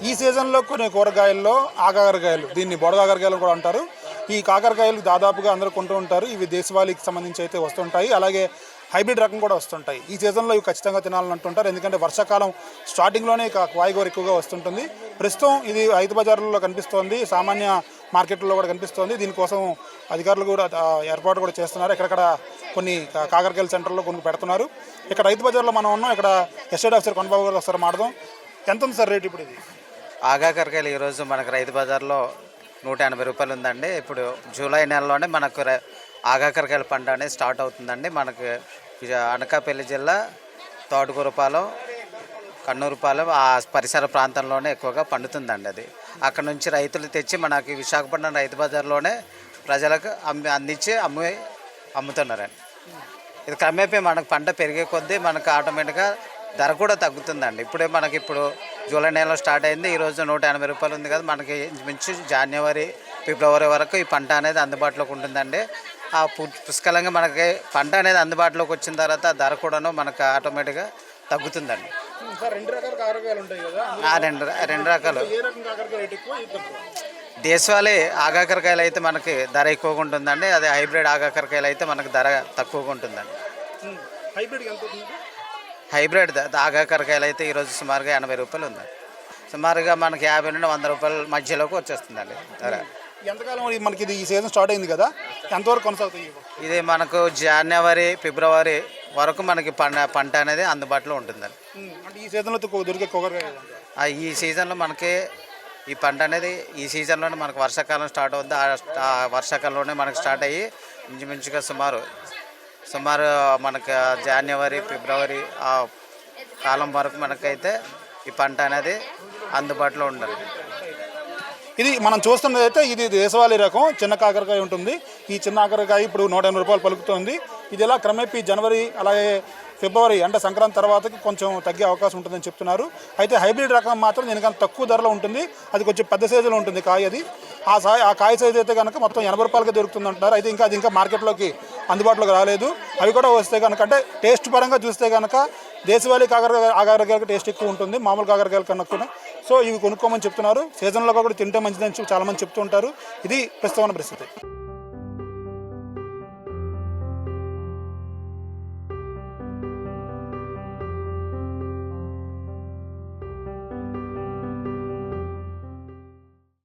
ఈ సీజన్లో కొన్ని కూరగాయల్లో ఆకాకరకాయలు దీన్ని బొడగాకరకాయలు కూడా అంటారు. ఈ కాకరకాయలు దాదాపుగా అందరూ కొంటూ ఉంటారు. ఇవి దేశవాళీకి సంబంధించి అయితే వస్తుంటాయి. అలాగే హైబ్రిడ్ రకం కూడా వస్తుంటాయి. ఈ సీజన్లో ఇవి ఖచ్చితంగా తినాలని అంటుంటారు. ఎందుకంటే వర్షాకాలం స్టార్టింగ్లోనే ఇక కాయగూర ఎక్కువగా వస్తుంటుంది. ప్రస్తుతం ఇది రైతు బజార్లలో కనిపిస్తోంది. సామాన్య మార్కెట్లో కూడా కనిపిస్తోంది. దీనికోసం అధికారులు కూడా ఏర్పాటు కూడా చేస్తున్నారు. ఎక్కడక్కడ కొన్ని కాకరకాయల సెంటర్లో కొన్ని పెడుతున్నారు. ఇక్కడ రైతు బజార్లో మనం ఉన్నాం. ఇక్కడ ఎస్టేట్ ఆఫీసర్ కొనబాబు గారు ఒకసారి మాడదాం ఎంత ఉంది సార్ రేట్ ఇప్పుడు ఇది? ఆగాకరకాయలు ఈరోజు మనకు రైతు బజార్లో నూట ఎనభై రూపాయలు ఉందండి. ఇప్పుడు జూలై నెలలోనే మనకు ర- ఆగాకరకాయల పంట అనేది స్టార్ట్ అవుతుందండి. మనకు అనకాపల్లి జిల్లా తోటకూరపాలెం కన్నూరుపాలెం ఆ పరిసర ప్రాంతంలోనే ఎక్కువగా పండుతుందండి అది. అక్కడ నుంచి రైతులు తెచ్చి మనకి విశాఖపట్నం రైతు బజార్లోనే ప్రజలకు అమ్మి అందించి అమ్మి అమ్ముతున్నారండి. ఇది క్రమేపీ మనకు పంట పెరిగే కొద్దీ మనకు ఆటోమేటిక్గా ధర కూడా తగ్గుతుందండి. ఇప్పుడే మనకి ఇప్పుడు జూలై నెలలో స్టార్ట్ అయింది. ఈరోజు నూట ఎనభై రూపాయలు ఉంది కదా. మనకి మించు జనవరి ఫిబ్రవరి వరకు ఈ పంట అనేది అందుబాటులోకి ఉంటుందండి. ఆ పు- పుష్కలంగా మనకి పంట అనేది అందుబాటులోకి వచ్చిన తర్వాత ధర కూడాను మనకు ఆటోమేటిక్గా తగ్గుతుందండి. రెండు రకాల కాకరకాయలు ఉంటాయి కదా. ఆ రెండు రెండు రకాలు. దేశవాళీ ఆగాకరకాయలు అయితే మనకి ధర ఎక్కువగా ఉంటుందండి. అదే హైబ్రిడ్ ఆగాకరకాయలు అయితే మనకు ధర తక్కువగా ఉంటుందండి. హైబ్రిడ్ ఎంత హైబ్రిడ్ ద- ఆగాకరకాయలు అయితే ఈరోజు సుమారుగా ఎనభై రూపాయలు ఉందండి సుమారుగా మనకి యాభై నుండి వంద రూపాయల మధ్యలోకి వచ్చేస్తుందండి ధర. ఎంతకాలం ఇది మనకి ఇది ఈ సీజన్ స్టార్ట్ అయింది కదా? ఎంతవరకు కొనసాగుతాయి ఇవి? ఇది మనకు జనవరి ఫిబ్రవరి వరకు మనకి పంట పంట అనేది అందుబాటులో ఉంటుందండి. అంటే ఈ సీజన్లో దొరికే కొబ్బరికాయ ఈ సీజన్లో మనకి ఈ పంట అనేది ఈ సీజన్లోనే మనకు వర్షాకాలం స్టార్ట్ అవుతుంది ఆ ఆ వర్షాకాలంలోనే మనకు స్టార్ట్ అయ్యి ఇంచుమించుగా సుమారు సుమారు మనకు జనవరి ఫిబ్రవరి ఆ కాలం వరకు మనకైతే ఈ పంట అనేది అందుబాటులో ఉండాలి. ఇది మనం చూస్తున్నది అయితే ఇది దేశవాళీ రకం. చిన్న కాకరకాయ ఉంటుంది. ఈ చిన్న కాకరకాయ ఇప్పుడు నూట ఎనభై రూపాయలు పలుకుతుంది. ఇది ఇలా క్రమేపీ జనవరి అలాగే ఫిబ్రవరి అంటే సంక్రాంతి తర్వాతకి కొంచెం తగ్గే అవకాశం ఉంటుందని చెప్తున్నారు. అయితే హైబ్రిడ్ రకం మాత్రం దీనికన్నా తక్కువ ధరలో ఉంటుంది. అది కొంచెం పెద్ద సైజులో ఉంటుంది కాయ అది. ఆ సాయి ఆ కాయ సైజు అయితే కనుక మొత్తం ఎనభై రూపాయలకి దొరుకుతుంది అంటున్నారు అయితే ఇంకా అది ఇంకా మార్కెట్లోకి అందుబాటులోకి రాలేదు. అవి కూడా వస్తే కనుక అంటే టేస్ట్ పరంగా చూస్తే కనుక దేశవాళీ కాకరకాయ ఆకారకాయలకు టేస్ట్ ఎక్కువ ఉంటుంది. మామూలు కాకరకాయల కన్నా కూడా సో ఇవి కొనుక్కోమని చెప్తున్నారు. సీజన్లో కూడా తింటే మంచిదని చెప్పి చాలామంది చెప్తూ ఉంటారు. ఇది ప్రస్తుతం పరిస్థితి.